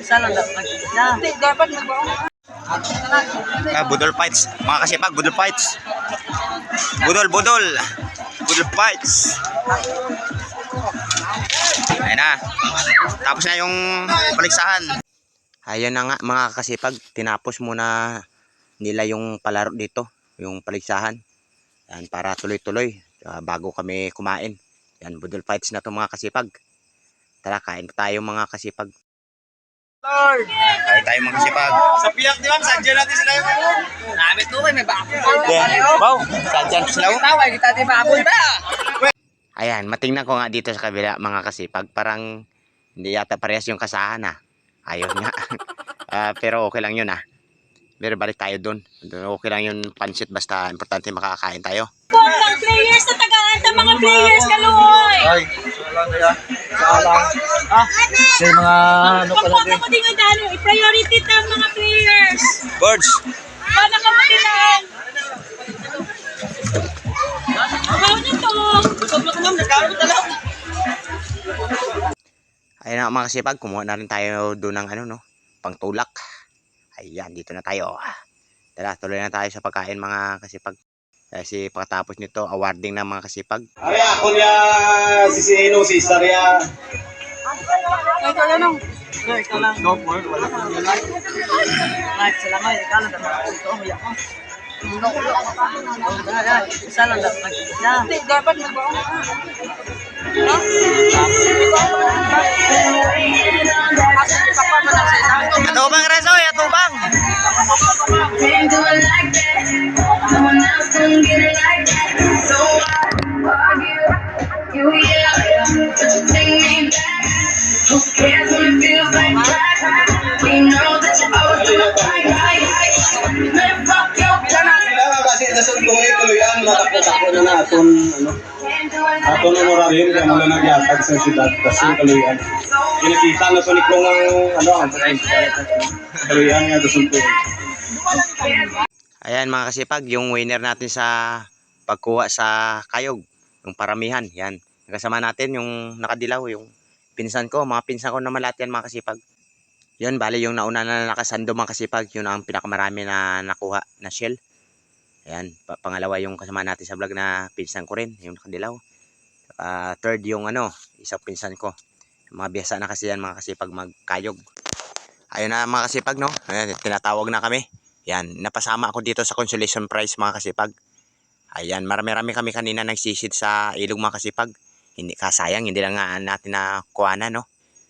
Isa lang dapat. Ah, budol fights. Mga kasipag, budol fights. Budol, budol. Budol fights. Ayun na. Tapos na yung paligsahan. Ayun na nga mga kasipag. Tinapos muna nila yung palaro dito. Yung paligsahan. Yan, para tuloy-tuloy. ah, bago kami kumain. Yan, budol fights na to mga kasipag. Tara, kain tayo mga kasipag. Lord! Kain tayo mga kasipag. Sa piyak di ma'am, sadya natin sila yung Namit ko may baboy. Wow, sadyan sila. Tawag kita di baboy ba? Ayan, matingnan ko nga dito sa kabila mga kasipag. Parang hindi yata parehas yung kasahan ah. Ayun nga. Ah, pero okay lang yun ah. Pero balik tayo dun. Okay lang yun pansit basta importante makakain tayo. Ang players na tagaan ng mga players kaluoy. Ay, salang kaya. Salang. Ah, sa mga ano pala din. ako din ang dano, i-priority ng mga players. Birds! Ano na to? Busog na ko ma'am, nagkaroon ko talaga. Ayun na mga kasipag, kumuha na rin tayo doon ng ano no, pangtulak. Ayan, dito na tayo. Tara, tuloy na tayo sa pagkain mga kasipag. Kasi pagkatapos nito, awarding ng mga kasipag. Ari ako niya si Sino, si Saria. Ay, ikaw lang. Sir, ikaw lang. No more, wala pa nila. Kahit sila nga, ikaw lang. Ito, umiyak ko. Isa lang dapat. Hindi, dapat magbaon. Ato bang Rezoy? Ato bang? Can't do it like that. No one else can get it like that. So I argue, you cares when it feels like crack? We know that you always do it right, right, right. Man, fuck your pride. Kailangan kasi nasuntuin tuluyan, matakot-takot na na aton, ano, aton kaya mo na nagyatag sa syudad, kasi kaluyan. Kinakita na to ni Kong ang, ano, ang kaluyan nga nasuntuin. Ayan mga kasipag, yung winner natin sa pagkuha sa kayog, yung paramihan, yan. Kasama natin yung nakadilaw, yung pinsan ko, mga pinsan ko na malati yan mga kasipag. Yun, bali yung nauna na nakasando mga kasipag, yun ang pinakamarami na nakuha na shell. Ayan, pa- pangalawa yung kasama natin sa vlog na pinsan ko rin, yung nakadilaw. Ah, third yung ano, isang pinsan ko. Mga biyasa na kasi yan mga kasipag magkayog. Ayun na mga kasipag no, Ayan, tinatawag na kami. Yan, napasama ako dito sa consolation prize mga kasipag. Ayan, marami-rami kami kanina nagsisid sa ilog mga kasipag. Hindi kasayang, hindi lang nga natin na kuha no.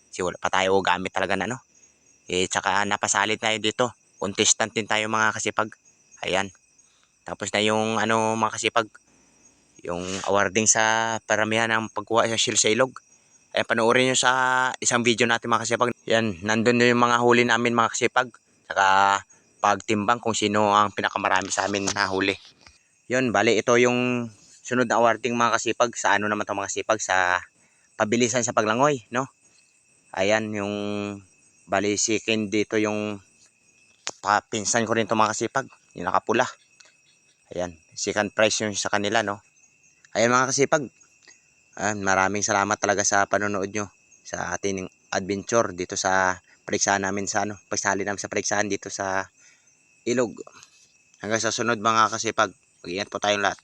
Kasi wala pa tayo gamit talaga na no. Eh, tsaka napasalit tayo dito. Contestant din tayo mga kasipag. Ayan. Tapos na yung ano mga kasipag. Yung awarding sa paramihan ng pagkuha sa shield sa ilog. Ayan, panoorin nyo sa isang video natin mga kasipag. Yan, nandun yung mga huli namin mga kasipag. Saka pagtimbang kung sino ang pinakamarami sa amin na huli. Yun, bali ito yung sunod na awarding mga kasipag sa ano naman to mga kasipag sa pabilisan sa paglangoy, no? Ayan yung bali second dito yung papinsan ko rin to mga kasipag, yung nakapula. Ayan, second prize yung sa kanila, no? Ayan mga kasipag. Ayan, maraming salamat talaga sa panonood nyo sa ating adventure dito sa paligsahan namin sa ano, pagsali namin sa paligsahan dito sa ilog. Hanggang sa sunod mga kasipag. Mag-ingat po tayong lahat.